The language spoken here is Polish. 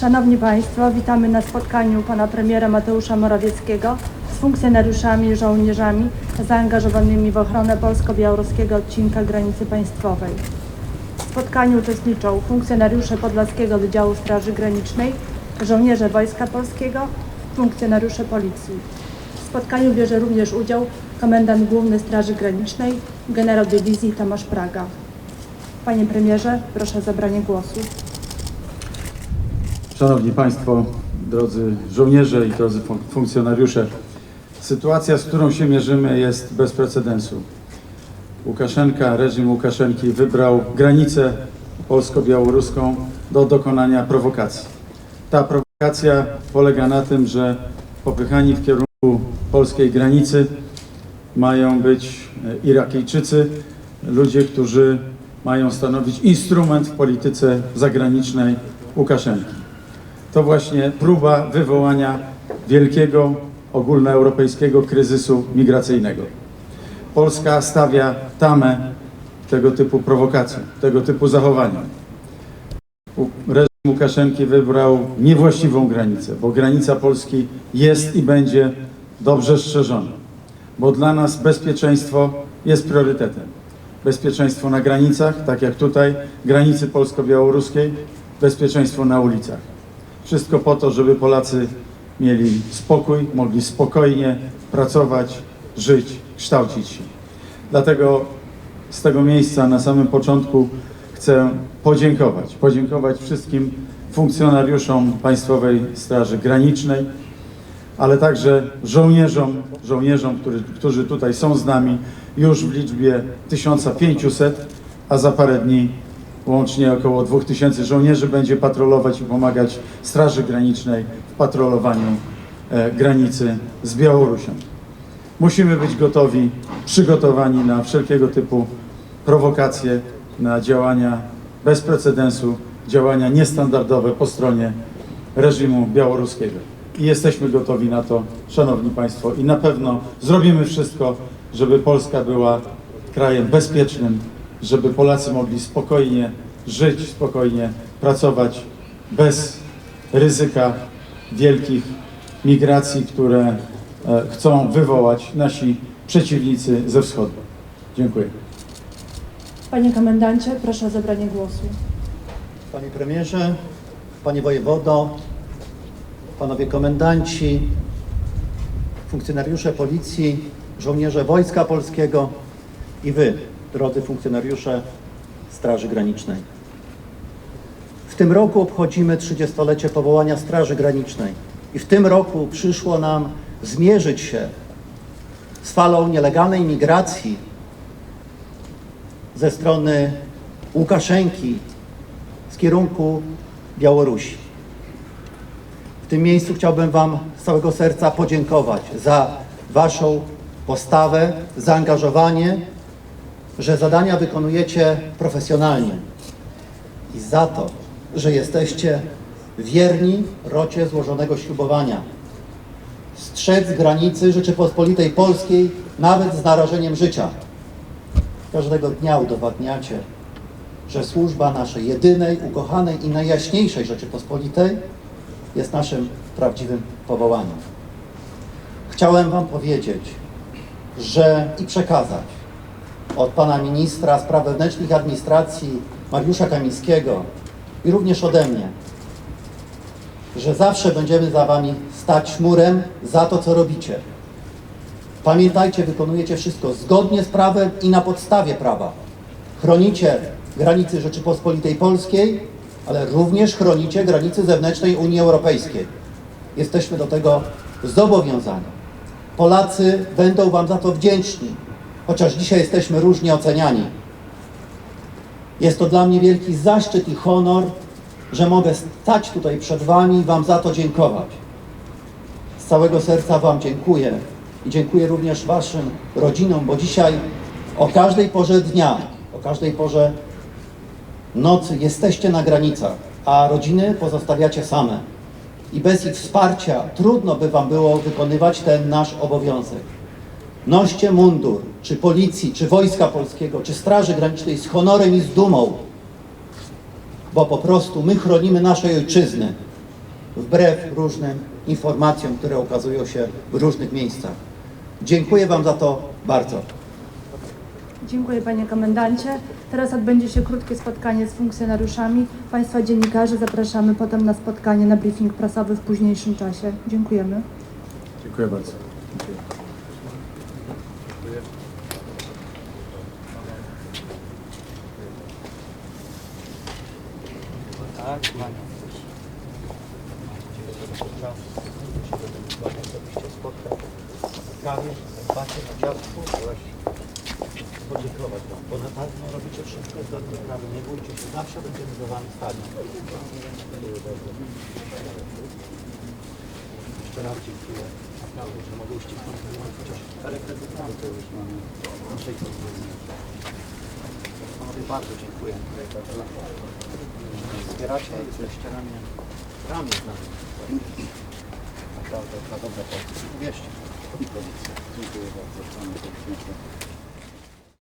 Szanowni Państwo, witamy na spotkaniu pana premiera Mateusza Morawieckiego z funkcjonariuszami i żołnierzami zaangażowanymi w ochronę polsko-białoruskiego odcinka granicy państwowej. W spotkaniu uczestniczą funkcjonariusze Podlaskiego Wydziału Straży Granicznej, żołnierze Wojska Polskiego, funkcjonariusze Policji. W spotkaniu bierze również udział komendant główny Straży Granicznej, generał dywizji Tomasz Praga. Panie premierze, proszę o zabranie głosu. Szanowni Państwo, drodzy żołnierze i drodzy fun- funkcjonariusze, sytuacja, z którą się mierzymy, jest bez precedensu. Łukaszenka, reżim Łukaszenki wybrał granicę polsko-białoruską do dokonania prowokacji. Ta prowokacja polega na tym, że popychani w kierunku polskiej granicy mają być e, Irakijczycy, ludzie, którzy mają stanowić instrument w polityce zagranicznej Łukaszenki to właśnie próba wywołania wielkiego ogólnoeuropejskiego kryzysu migracyjnego. Polska stawia tamę tego typu prowokacjom, tego typu zachowaniom. U- Reżim Łukaszenki wybrał niewłaściwą granicę, bo granica Polski jest i będzie dobrze strzeżona, bo dla nas bezpieczeństwo jest priorytetem. Bezpieczeństwo na granicach, tak jak tutaj, granicy polsko-białoruskiej, bezpieczeństwo na ulicach. Wszystko po to, żeby Polacy mieli spokój, mogli spokojnie pracować, żyć, kształcić się. Dlatego z tego miejsca na samym początku chcę podziękować. Podziękować wszystkim funkcjonariuszom Państwowej Straży Granicznej, ale także żołnierzom, żołnierzom, którzy, którzy tutaj są z nami już w liczbie 1500, a za parę dni łącznie około 2000 żołnierzy będzie patrolować i pomagać Straży Granicznej w patrolowaniu e, granicy z Białorusią. Musimy być gotowi, przygotowani na wszelkiego typu prowokacje, na działania bez precedensu, działania niestandardowe po stronie reżimu białoruskiego. I jesteśmy gotowi na to, Szanowni Państwo, i na pewno zrobimy wszystko, żeby Polska była krajem bezpiecznym, żeby Polacy mogli spokojnie żyć, spokojnie pracować, bez ryzyka wielkich migracji, które e, chcą wywołać nasi przeciwnicy ze wschodu. Dziękuję. Panie komendancie, proszę o zabranie głosu. Panie premierze, panie wojewodo, panowie komendanci, funkcjonariusze policji, żołnierze Wojska Polskiego i wy, drodzy funkcjonariusze Straży Granicznej. W tym roku obchodzimy 30-lecie powołania Straży Granicznej i w tym roku przyszło nam zmierzyć się z falą nielegalnej migracji ze strony Łukaszenki z kierunku Białorusi. W tym miejscu chciałbym Wam z całego serca podziękować za Waszą postawę, zaangażowanie, że zadania wykonujecie profesjonalnie i za to, że jesteście wierni rocie złożonego ślubowania. Strzec granicy Rzeczypospolitej Polskiej nawet z narażeniem życia. Każdego dnia udowadniacie, że służba naszej jedynej, ukochanej i najjaśniejszej Rzeczypospolitej jest naszym prawdziwym powołaniem. Chciałem Wam powiedzieć, że i przekazać od Pana Ministra Spraw Wewnętrznych i Administracji Mariusza Kamińskiego i również ode mnie, że zawsze będziemy za Wami stać murem za to, co robicie. Pamiętajcie, wykonujecie wszystko zgodnie z prawem i na podstawie prawa. Chronicie granicy Rzeczypospolitej Polskiej, ale również chronicie granicy zewnętrznej Unii Europejskiej. Jesteśmy do tego zobowiązani. Polacy będą Wam za to wdzięczni, chociaż dzisiaj jesteśmy różnie oceniani. Jest to dla mnie wielki zaszczyt i honor, że mogę stać tutaj przed Wami i Wam za to dziękować. Z całego serca Wam dziękuję i dziękuję również Waszym rodzinom, bo dzisiaj o każdej porze dnia, o każdej porze nocy jesteście na granicach, a rodziny pozostawiacie same. I bez ich wsparcia trudno by Wam było wykonywać ten nasz obowiązek. Noście mundur, czy policji, czy Wojska Polskiego, czy Straży Granicznej z honorem i z dumą, bo po prostu my chronimy naszej ojczyzny. wbrew różnym informacjom, które ukazują się w różnych miejscach. Dziękuję Wam za to bardzo. Dziękuję panie komendancie. Teraz odbędzie się krótkie spotkanie z funkcjonariuszami. Państwa dziennikarzy zapraszamy potem na spotkanie, na briefing prasowy w późniejszym czasie. Dziękujemy. Dziękuję bardzo. Dziękuję. Kawie, herbacie, na ciastku, właśnie podziękować bo na pewno robicie wszystko zgodnie z prawem, nie bójcie się, zawsze będziemy za Wami stali. Jeszcze raz dziękuję, naprawdę, że mogę uścisnąć chociaż rekredytami, to już mamy naszej podwójnej. Panowie, bardzo dziękuję. Wspieracie i jesteście na mnie ramię z nami. Naprawdę, na dobre Polsce. Wierzcie. Dziękuję bardzo panu policjantowi.